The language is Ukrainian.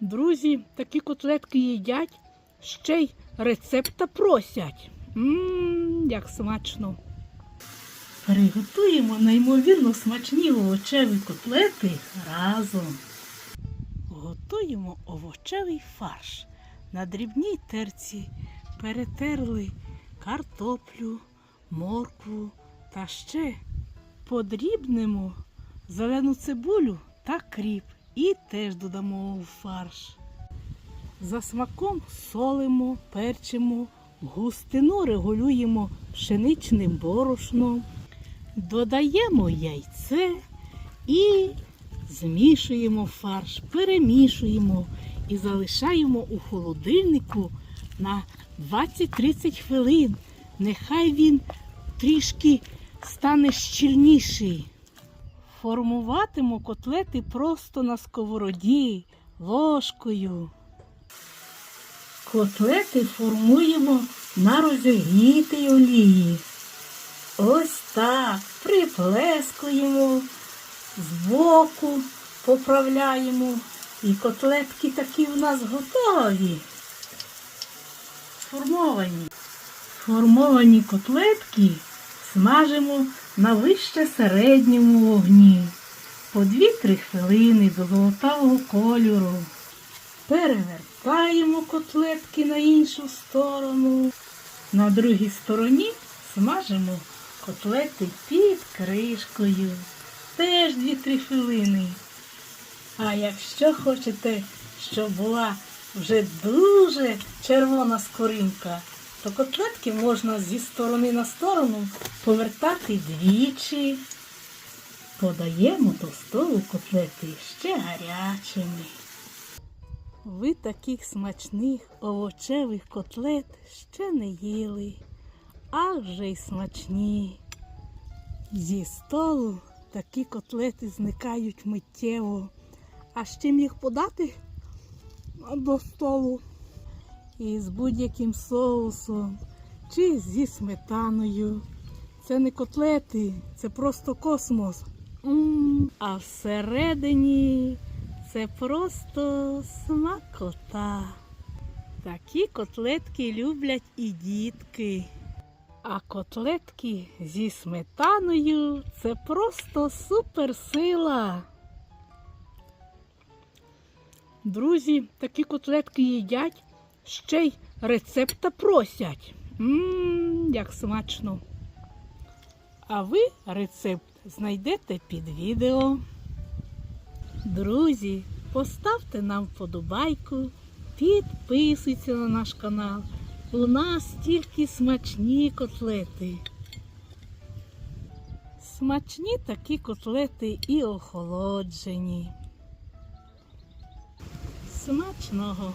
Друзі, такі котлетки їдять, ще й рецепта просять. Ммм, як смачно. Приготуємо неймовірно смачні овочеві котлети разом. Готуємо овочевий фарш. На дрібній терці перетерли картоплю, моркву та ще подрібнемо зелену цибулю та кріп і теж додамо у фарш. За смаком солимо, перчимо, густину регулюємо пшеничним борошном, додаємо яйце і змішуємо фарш, перемішуємо і залишаємо у холодильнику на 20-30 хвилин. Нехай він трішки стане щільніший. Формуватиму котлети просто на сковороді, ложкою. Котлети формуємо на розігрітій олії. Ось так. Приплескуємо, збоку поправляємо. І котлетки такі в нас готові. Сформовані. Сформовані котлетки смажимо на вище середньому вогні по 2-3 хвилини до золотавого кольору. Перевертаємо котлетки на іншу сторону. На другій стороні смажимо котлети під кришкою. Теж 2-3 хвилини. А якщо хочете, щоб була вже дуже червона скоринка, то котлетки можна зі сторони на сторону повертати двічі. Подаємо до столу котлети ще гарячими. Ви таких смачних овочевих котлет ще не їли, а вже й смачні. Зі столу такі котлети зникають миттєво. А з чим їх подати до столу? І з будь-яким соусом чи зі сметаною. Це не котлети, це просто космос. м А всередині це просто смакота. Такі котлетки люблять і дітки. А котлетки зі сметаною це просто суперсила. Друзі, такі котлетки їдять, ще й рецепта просять. Ммм, як смачно. А ви рецепт знайдете під відео. Друзі, поставте нам вподобайку, підписуйтесь на наш канал. У нас тільки смачні котлети. Смачні такі котлети і охолоджені. Смачного!